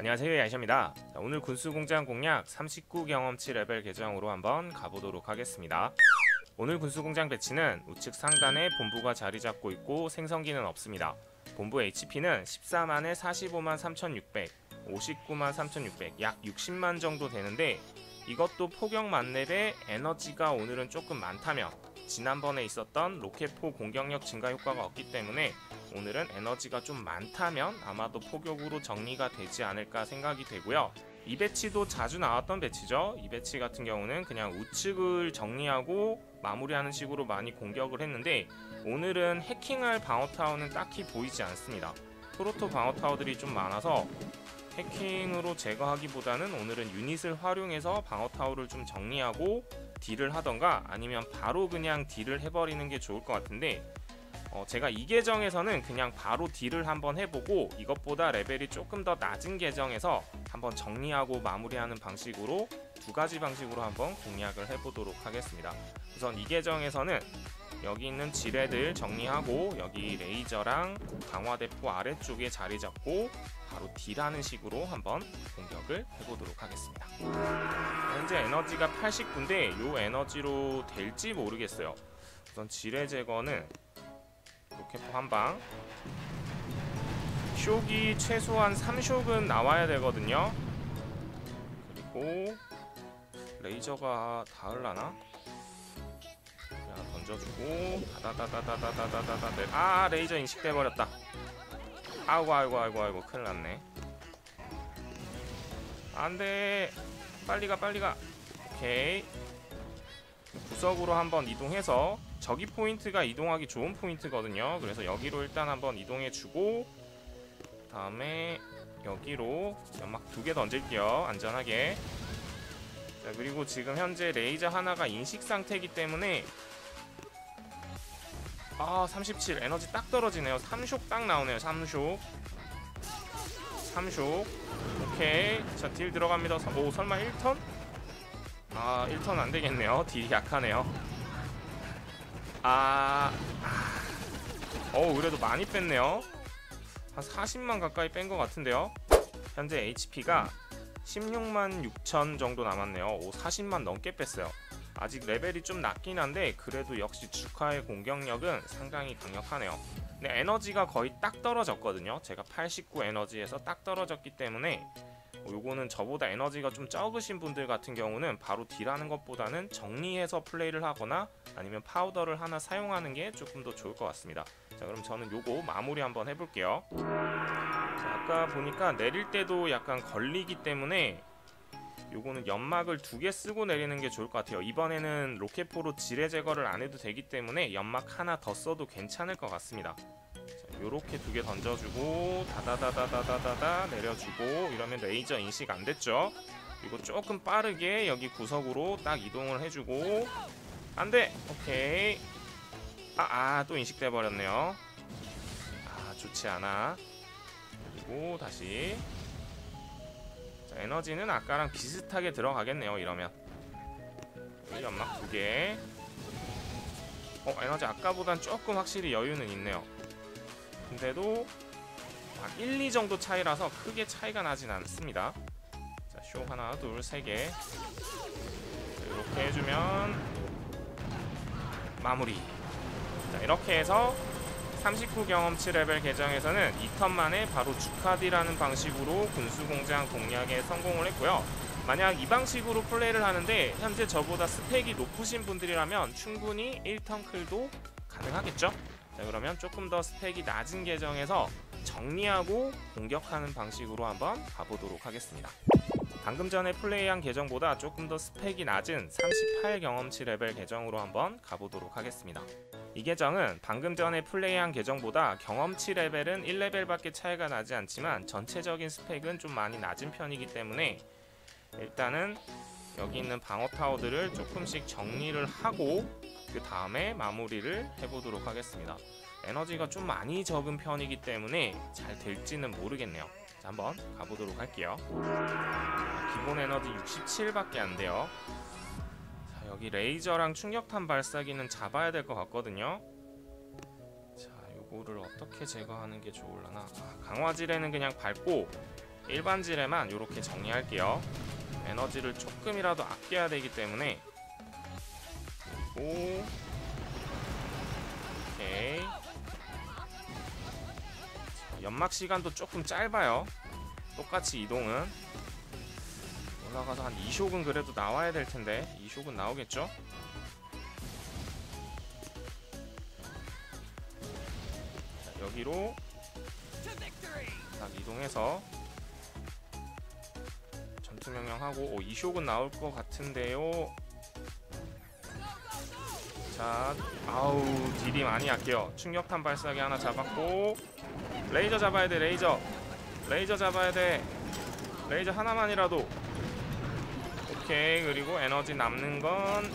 안녕하세요 야이샤입니다. 자, 오늘 군수공장 공략 39 경험치 레벨 계정으로 한번 가보도록 하겠습니다. 오늘 군수공장 배치는 우측 상단에 본부가 자리 잡고 있고 생성기는 없습니다. 본부 HP는 14만에 45만 3600 59만 3600 약 60만 정도 되는데 이것도 포격 만렙에 에너지가 오늘은 조금 많다면 지난번에 있었던 로켓포 공격력 증가 효과가 없기 때문에 오늘은 에너지가 좀 많다면 아마도 포격으로 정리가 되지 않을까 생각이 되고요. 이 배치도 자주 나왔던 배치죠. 이 배치 같은 경우는 그냥 우측을 정리하고 마무리하는 식으로 많이 공격을 했는데 오늘은 해킹할 방어타워는 딱히 보이지 않습니다. 프로토 방어타워들이 좀 많아서 해킹으로 제거하기보다는 오늘은 유닛을 활용해서 방어타워를 좀 정리하고 딜을 하던가 아니면 바로 그냥 딜을 해버리는 게 좋을 것 같은데 어, 제가 이 계정에서는 그냥 바로 딜을 한번 해보고 이것보다 레벨이 조금 더 낮은 계정에서 한번 정리하고 마무리하는 방식으로 두 가지 방식으로 한번 공략을 해보도록 하겠습니다. 우선 이 계정에서는 여기 있는 지뢰들 정리하고 여기 레이저랑 강화대포 아래쪽에 자리 잡고 바로 딜하는 식으로 한번 공격을 해보도록 하겠습니다. 현재 에너지가 89인데 이 에너지로 될지 모르겠어요. 우선 지뢰 제거는 로켓포 한방. 쇽이 최소한 3쇽은 나와야 되거든요. 그리고 레이저가 닿을라나? 하나 던져주고. 다다다다다다다다다 네. 아 레이저 인식돼 버렸다. 아이고 아이고 아이고 아이고 큰일 났네. 안돼. 빨리 가 빨리 가. 오케이. 구석으로 한번 이동해서 저기 포인트가 이동하기 좋은 포인트거든요. 그래서 여기로 일단 한번 이동해 주고 다음에 여기로 연막 두 개 던질게요 안전하게. 자 그리고 지금 현재 레이저 하나가 인식 상태이기 때문에 아 37 에너지 딱 떨어지네요. 3숍 딱 나오네요 3숍. 3숍. 오케이. 자 딜 들어갑니다. 오 설마 1턴? 아 1턴 안되겠네요. 딜이 약하네요 아... 어우 그래도 많이 뺐네요. 한 40만 가까이 뺀 것 같은데요. 현재 HP가 16만 6천 정도 남았네요. 오 40만 넘게 뺐어요. 아직 레벨이 좀 낮긴 한데 그래도 역시 주카의 공격력은 상당히 강력하네요. 근데 에너지가 거의 딱 떨어졌거든요. 제가 89 에너지에서 딱 떨어졌기 때문에 요거는 저보다 에너지가 좀 적으신 분들 같은 경우는 바로 딜하는 것보다는 정리해서 플레이를 하거나 아니면 파우더를 하나 사용하는 게 조금 더 좋을 것 같습니다. 자 그럼 저는 요거 마무리 한번 해볼게요. 자, 아까 보니까 내릴 때도 약간 걸리기 때문에 요거는 연막을 두 개 쓰고 내리는 게 좋을 것 같아요. 이번에는 로켓포로 지뢰 제거를 안 해도 되기 때문에 연막 하나 더 써도 괜찮을 것 같습니다. 자, 요렇게 두 개 던져주고 다다다다다다다 내려주고 이러면 레이저 인식 안 됐죠? 그리고 조금 빠르게 여기 구석으로 딱 이동을 해주고 안 돼! 오케이. 아아 또 인식돼 버렸네요. 아 좋지 않아. 그리고 다시. 자, 에너지는 아까랑 비슷하게 들어가겠네요 이러면. 여기 연막 두개. 어 에너지 아까보단 조금 확실히 여유는 있네요 근데도 아, 1, 2 정도 차이라서 크게 차이가 나진 않습니다 자, 쇼 하나, 둘, 세 개. 이렇게 해주면 마무리. 자, 이렇게 해서 39 경험치 레벨 계정에서는 2턴 만에 바로 주카디라는 방식으로 군수공장 공략에 성공을 했고요. 만약 이 방식으로 플레이를 하는데 현재 저보다 스펙이 높으신 분들이라면 충분히 1턴 클도 가능하겠죠? 자 그러면 조금 더 스펙이 낮은 계정에서 정리하고 공격하는 방식으로 한번 가보도록 하겠습니다. 방금 전에 플레이한 계정보다 조금 더 스펙이 낮은 38 경험치 레벨 계정으로 한번 가보도록 하겠습니다. 이 계정은 방금 전에 플레이한 계정보다 경험치 레벨은 1레벨밖에 차이가 나지 않지만 전체적인 스펙은 좀 많이 낮은 편이기 때문에 일단은 여기 있는 방어 타워들을 조금씩 정리를 하고 그 다음에 마무리를 해보도록 하겠습니다. 에너지가 좀 많이 적은 편이기 때문에 잘 될지는 모르겠네요. 자, 한번 가보도록 할게요. 기본 에너지 67밖에 안 돼요. 자, 여기 레이저랑 충격탄 발사기는 잡아야 될 것 같거든요. 자, 요거를 어떻게 제거하는 게 좋을라나? 아, 강화질에는 그냥 밟고 일반 질에만 이렇게 정리할게요. 에너지를 조금이라도 아껴야 되기 때문에 그리고 오케이 자, 연막 시간도 조금 짧아요. 똑같이 이동은 올라가서 한 2쇼근 그래도 나와야 될 텐데 2쇼근 나오겠죠? 자, 여기로 딱 이동해서 전투 명령하고 오, 2쇼근 나올 것 같은데요. 자, 아우 딜이 많이 약해요. 충격탄 발사기 하나 잡았고 레이저 잡아야 돼 레이저. 레이저 잡아야 돼. 레이저 하나만이라도. 오케이 그리고 에너지 남는 건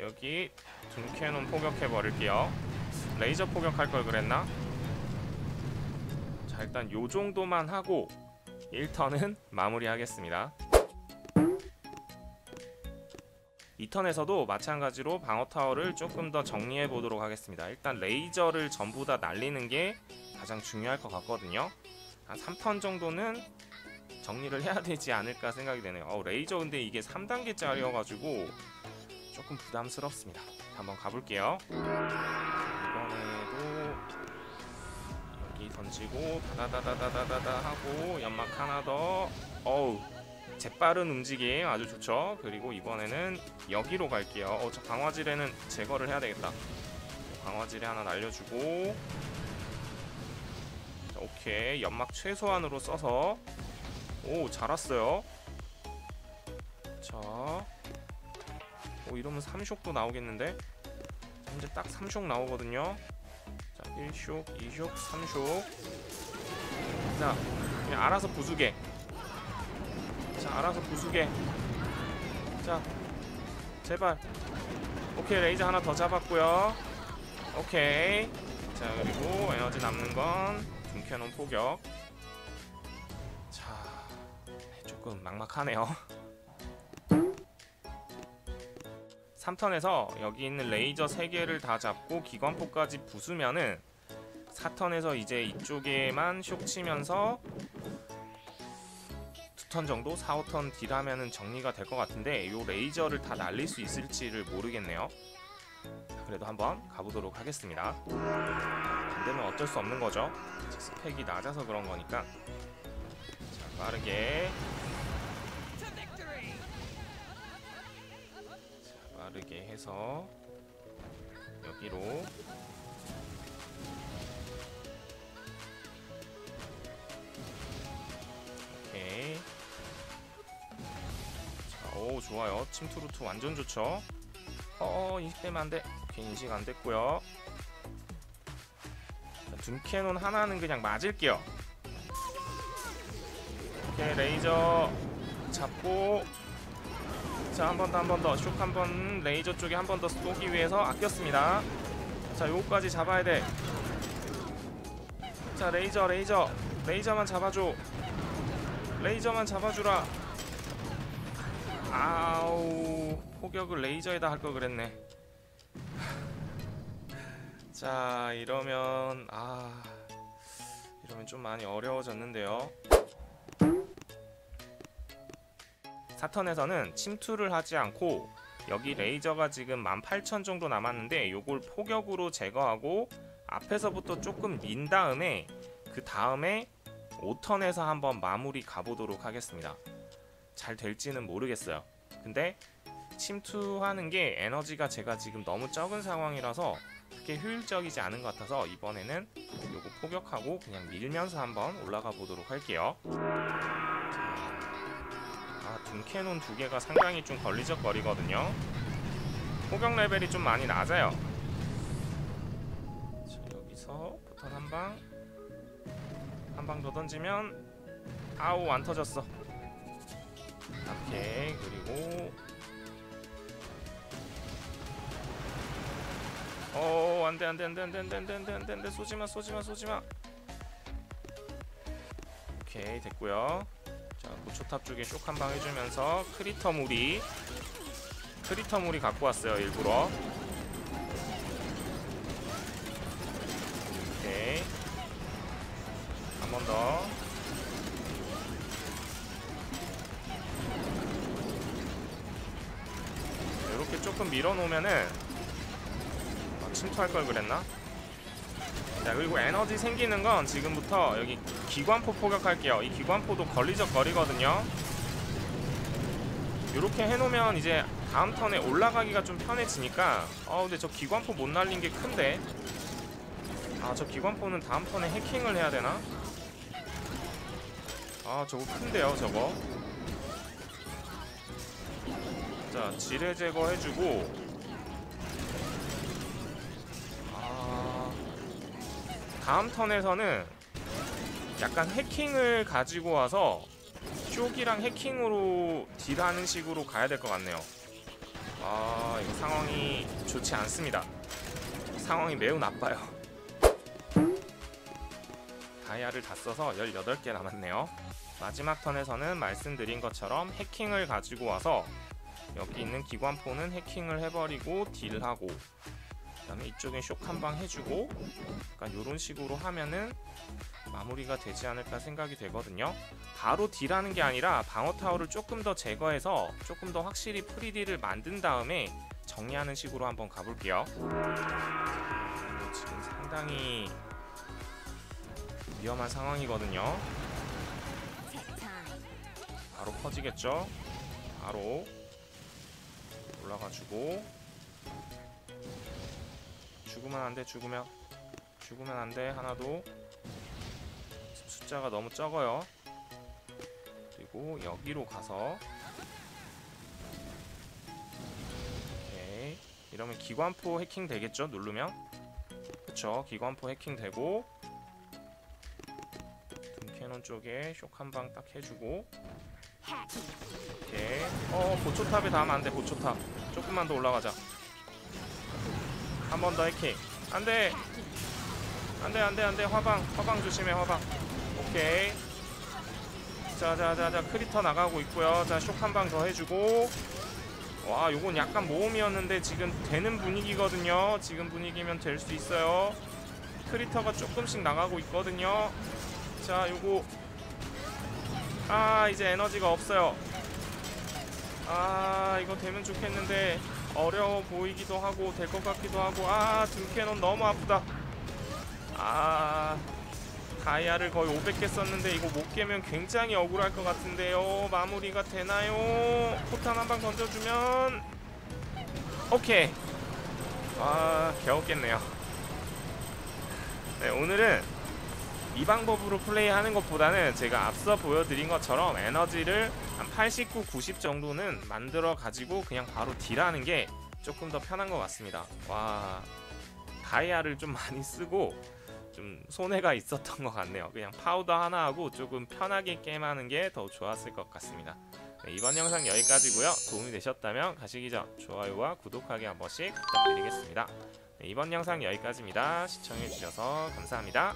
여기 둠캐논 포격해 버릴게요. 레이저 포격할 걸 그랬나? 자 일단 요 정도만 하고 1턴은 마무리하겠습니다 2턴에서도 마찬가지로 방어 타워를 조금 더 정리해 보도록 하겠습니다 일단 레이저를 전부 다 날리는 게 가장 중요할 것 같거든요 한 3턴 정도는 정리를 해야 되지 않을까 생각이 되네요. 어, 레이저 근데 이게 3단계짜리여가지고 조금 부담스럽습니다. 한번 가볼게요. 이번에도 여기 던지고 다다다다다다다 하고 연막 하나 더. 어우 재빠른 움직임 아주 좋죠. 그리고 이번에는 여기로 갈게요. 어, 저 강화질에는 제거를 해야 되겠다. 강화질에 하나 날려주고 자, 오케이 연막 최소한으로 써서 오, 잘 왔어요. 자. 오, 이러면 3숍도 나오겠는데? 현재 딱 3숍 나오거든요. 자, 1숍, 2숍, 3숍. 자, 그냥 알아서 부수게. 자, 알아서 부수게. 자, 제발. 오케이, 레이저 하나 더 잡았고요. 오케이. 자, 그리고 에너지 남는 건 둠캐논 포격. 자, 조금 막막하네요. 3턴에서 여기 있는 레이저 3개를 다 잡고 기관포까지 부수면은 4턴에서 이제 이쪽에만 쇽 치면서 2턴 정도 4, 5턴 딜하면은 정리가 될 것 같은데 요 레이저를 다 날릴 수 있을지를 모르겠네요. 그래도 한번 가보도록 하겠습니다. 안 되면 어쩔 수 없는 거죠. 스펙이 낮아서 그런 거니까. 자, 빠르게. 자, 빠르게 해서 여기로 오케이. 자, 오 좋아요. 침투 루트 완전 좋죠. 어 인식되면 안 돼. 오케이 인식 안 됐고요. 자, 둠캐논 하나는 그냥 맞을게요. 오케이 레이저 잡고 자 한 번 더 한 번더슉 한 번 레이저 쪽에 한 번 더 쏘기 위해서 아꼈습니다. 자 요거까지 잡아야 돼. 자 레이저 레이저 레이저만 잡아줘. 레이저만 잡아주라. 아우 포격을 레이저에다 할 걸 그랬네. 자 이러면 아 이러면 좀 많이 어려워졌는데요. 사턴에서는 침투를 하지 않고 여기 레이저가 지금 18,000 정도 남았는데 요걸 포격으로 제거하고 앞에서부터 조금 민 다음에 그 다음에 5턴에서 한번 마무리 가보도록 하겠습니다. 잘 될지는 모르겠어요. 근데 침투하는 게 에너지가 제가 지금 너무 적은 상황이라서 그렇게 효율적이지 않은 것 같아서 이번에는 요거 포격하고 그냥 밀면서 한번 올라가 보도록 할게요. 아, 둠캐논 두 개가 상당히 좀 걸리적거리거든요. 포격 레벨이 좀 많이 낮아요. 자, 여기서 포탄 한 방, 한 방 더 던지면 아우 안 터졌어. 오케이 그리고. 어 안돼 안돼 안돼 안돼 안돼 안돼 안돼 안돼 안돼. 쏘지마 쏘지마 쏘지마. 오케이 됐고요. 자 고초탑 쪽에 쇽한방 해주면서 크리터 무리. 크리터 무리 갖고 왔어요 일부러. 오케이. 한 번 더 좀 밀어놓으면은 아, 침투할 걸 그랬나? 자 그리고 에너지 생기는 건 지금부터 여기 기관포 포격할게요. 이 기관포도 걸리적거리거든요. 이렇게 해놓으면 이제 다음 턴에 올라가기가 좀 편해지니까 아 근데 저 기관포 못 날린 게 큰데 아 저 기관포는 다음 턴에 해킹을 해야 되나? 아 저거 큰데요 저거 자 지뢰 제거해주고. 아. 다음 턴에서는 약간 해킹을 가지고 와서 쇼기랑 해킹으로 딜하는 식으로 가야 될 것 같네요. 아 이거 상황이 좋지 않습니다. 상황이 매우 나빠요. 다이아를 다 써서 18개 남았네요. 마지막 턴에서는 말씀드린 것처럼 해킹을 가지고 와서 여기 있는 기관포는 해킹을 해버리고 딜하고 그 다음에 이쪽엔 쇼한방 해주고 약간 이런 식으로 하면은 마무리가 되지 않을까 생각이 되거든요. 바로 딜하는 게 아니라 방어 타워를 조금 더 제거해서 조금 더 확실히 프리딜을 만든 다음에 정리하는 식으로 한번 가볼게요. 지금 상당히 위험한 상황이거든요. 바로 퍼지겠죠? 바로 올라가주고 죽으면 안돼 죽으면. 죽으면 안돼 하나도. 숫자가 너무 적어요. 그리고 여기로 가서. 오케이. 이러면 기관포 해킹 되겠죠 누르면? 그쵸 기관포 해킹 되고. 둠캐논 쪽에 쇼 한 방 딱 해주고 어 보초탑에 닿으면 안돼 보초탑. 조금만 더 올라가자. 한 번 더 해킹. 안돼! 안돼 안돼 안돼. 화방 화방 조심해 화방. 오케이. 자자자자 크리터 나가고 있고요. 자쇼 한방 더 해주고. 와 요건 약간 모험이었는데 지금 되는 분위기거든요. 지금 분위기면 될 수 있어요. 크리터가 조금씩 나가고 있거든요. 자 요거. 아 이제 에너지가 없어요 아 이거 되면 좋겠는데 어려워 보이기도 하고 될 것 같기도 하고. 아 등캐논 너무 아프다. 아 다이아를 거의 500개 썼는데 이거 못 깨면 굉장히 억울할 것 같은데요. 마무리가 되나요? 포탄 한 방 던져주면. 오케이. 아 겨우 깼네요. 네 오늘은 이 방법으로 플레이하는 것보다는 제가 앞서 보여드린 것처럼 에너지를 한 89, 90 정도는 만들어 가지고 그냥 바로 딜하는 게 조금 더 편한 것 같습니다. 와 다이아를 좀 많이 쓰고 좀 손해가 있었던 것 같네요. 그냥 파우더 하나 하고 조금 편하게 게임하는 게 더 좋았을 것 같습니다. 네, 이번 영상 여기까지고요. 도움이 되셨다면 가시기 전 좋아요와 구독하기 한 번씩 부탁드리겠습니다. 네, 이번 영상 여기까지입니다. 시청해주셔서 감사합니다.